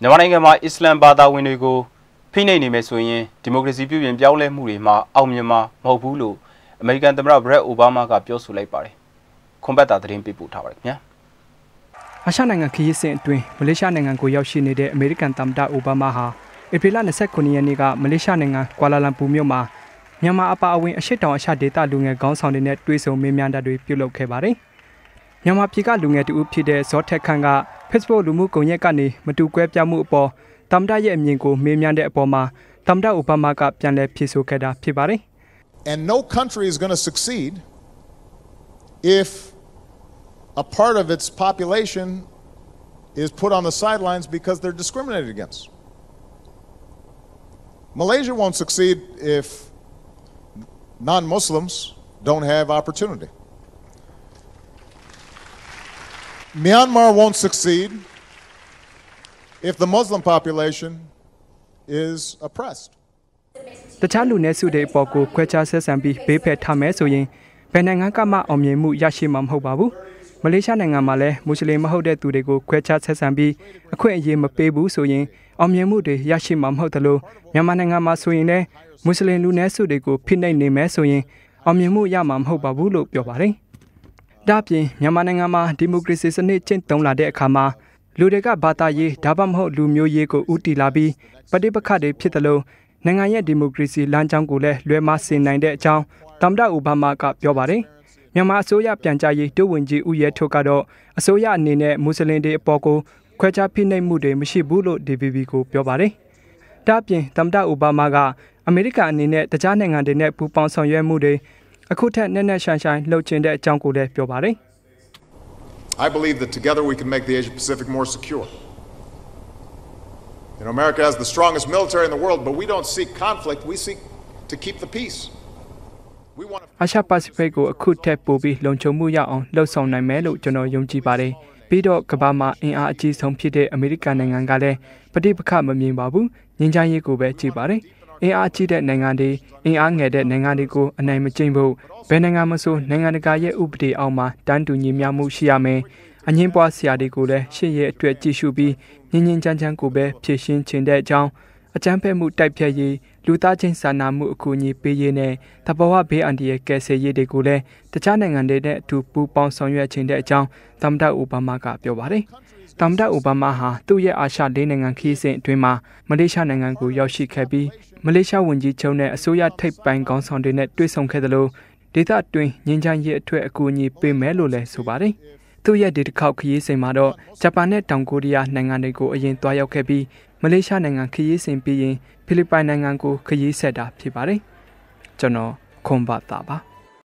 မြန်မာနိုင်ငံမှာအစ္စလမ်ဘာသာဝင်တွေကိုဖိနှိပ်နေမယ်ဆိုရင်ဒီမိုကရေစီပြုပြင်ပြောင်းလဲမှုတွေမှာအောင်မြင်မှာမဟုတ်ဘူးလို့အမေရိကန်သမ္မတဘရက်အိုဘားမားကပြောဆိုလိုက်ပါတယ်ခွန်ဘတ်တာသတင်းပေးပို့ထားပါတယ်ခင်ဗျာအာရှနိုင်ငံခရီးစဉ်အတွင်းမလေးရှားနိုင်ငံကိုရောက်ရှိနေတဲ့အမေရိကန်သမ္မတအိုဘားမားဟာဧပြီလ29ရက်နေ့ကမလေးရှားနိုင်ငံကွာလာလမ်ပူမြို့မှာမြန်မာအပါအဝင်အရှိတောင်အရှဒေသလူငယ်ခေါင်းဆောင်တွေနဲ့တွေ့ဆုံမေးမြန်းတာတွေပြုလုပ်ခဲ့ပါတယ်။မြန်မာပြည်ကလူငယ်တူဖြစ်တဲ့ဇောထက်ခန့်က Facebook လူမှုကွန်ရက်ကနေမတူကွဲပြားမှုအပေါ်သမ္မတရဲ့အမြင်ကိုမေးမြန်းတဲ့အပေါ်မှာသမ္မတအိုဘားမားကပြန်လည်ဖြေဆိုခဲ့တာဖြစ်ပါတယ်။ And no country is going to succeed if a part of its population is put on the sidelines because they're discriminated against. Malaysia won't succeed if non Muslims don't have opportunity. Myanmar won't succeed if the Muslim population is oppressed. တခြားလူနည်းစုတွေအပေါ်ကိုခွဲခြားဆက်ဆံပြီးဘေးဖယ်ထားမယ်ဆိုရင်ဘယ်နိုင်ငံကမှအောင်မြင်မှုရရှိမှာမဟုတ်ပါဘူး။မလေးရှားနိုင်ငံမှာလည်းမွတ်စလင်မဟုတ်တဲ့သူတွေကိုခွဲခြားဆက်ဆံပြီးအခွင့်အရေးမပေးဘူးဆိုရင်အောင်မြင်မှုတွေရရှိမှာမဟုတ်သလိုမြန်မာနိုင်ငံမှာဆိုရင်လည်းမွတ်စလင်လူနည်းစုတွေကိုဖိနှိပ်နေမယ်ဆိုရင်အောင်မြင်မှုရမှာမဟုတ်ပါဘူးလို့ပြောပါတယ်။ ဒါ့အပြင်မြန်မာနိုင်ငံမှာဒီမိုကရေစီစနစ်ကျင့်သုံးလာတဲ့အခါမှာလူတွေကဘာသာရေးဒါမှမဟုတ်လူမျိုးရေးကိုဥတီလာပြီးပဋိပက္ခတွေဖြစ်တယ်လို့နိုင်ငံရဲ့ဒီမိုကရေစီလမ်းကြောင်းကိုလည်းလွှဲမဆင်နိုင်တဲ့အကြောင်းသမ္မတအိုဘားမားကပြောပါတယ်။မြန်မာအစိုးရပြန်ကြားရေးဒုဝန်ကြီးဦးရဲထုတ်ကတော့အစိုးရအနေနဲ့မွတ်စလင်တွေအပေါ်ကိုခွဲခြားဖိနှိပ်မှုတွေမရှိဘူးလို့ DVB ကိုပြောပါတယ်။ဒါ့အပြင်သမ္မတအိုဘားမားကအမေရိကန်အနေနဲ့တခြားနိုင်ငံတွေနဲ့ပူးပေါင်းဆောင်ရွက်မှုတွေ အခုထက်နက်နက်ရှိုင်းရှိုင်းလှုပ်ချင်တဲ့အကြောင်းကိုလည်းပြောပါတယ်။ I believe that together we can make the Asia Pacific more secure. You know, America has the strongest military in the world, but we don't seek conflict, we seek to keep the peace. We want to အာရှပစိဖိတ်ကိုအခုထက်ပိုပြီးလုံခြုံမှုရအောင်လှုပ်ဆောင်နိုင်မယ်လို့ကျွန်တော်ယုံကြည်ပါတယ်။ပြီးတော့ကမ္ဘာမှာအင်အားအကြီးဆုံးဖြစ်တဲ့အမေရိကန်နိုင်ငံကလည်းပဋိပက္ခမမြင်ပါဘူး။ငြိမ်းချမ်းရေးကိုပဲကြည်ပါတယ်။ အင်အားကြီးတဲ့နိုင်ငံတွေအင်အားငယ်တဲ့နိုင်ငံတွေကိုအနိုင်မကျင့်ဖို့ဘယ်နိုင်ငံမဆိုနိုင်ငံတကာရဲ့ဥပဒေအောက်မှာတန်းတူညီမျှမှုရှိရမယ်။အငင်းပွားဆရာတွေကိုလည်းရှေ့ရဲ့အတွက်ကြည့်ရှုပြီးငြင်းငြင်းချမ်းချမ်းကိုပဲဖြည့်ရှင်းခြင်းတဲ့အကြောင်းအကြမ်းဖက်မှုတိုက်ဖျက်ရေးလူသားချင်းစာနာမှုအကူအညီပေးရေးနဲ့တဘာဝဘေးအန္တရာယ်ကယ်ဆယ်ရေးတွေကိုလည်းတခြားနိုင်ငံတွေနဲ့အတူပူးပေါင်းဆောင်ရွက်ခြင်းတဲ့အကြောင်းသမ္မတအိုဘားမားကပြောပါတယ်။ သမ္မတအိုဘားမားဟာသူ့ရဲ့အာရှလေးနိုင်ငံခီးစဉ်အတွင်းမှာမလေးရှားနိုင်ငံကိုရောက်ရှိခဲ့ပြီးမလေးရှားဝန်ကြီးချုပ်နဲ့အစိုးရထိပ်ပိုင်းခေါင်းဆောင်တွေနဲ့တွေ့ဆုံခဲ့သလိုဒေသတွင်းငင်းချမ်းရေးအထွတ်အကူအညီပေးမယ်လို့လည်းဆိုပါတယ်။သူ့ရဲ့ဒီတစ်ခေါက်ခရီးစဉ်မှာတော့ဂျပန်နဲ့တောင်ကိုရီးယားနိုင်ငံတွေကိုအရင်တွားရောက်ခဲ့ပြီးမလေးရှားနိုင်ငံခရီးစဉ်ပြီးရင်ဖိလစ်ပိုင်နိုင်ငံကိုခရီးဆက်တာဖြစ်ပါတယ်။ကျွန်တော်ခွန်ဘတ်တာပါ။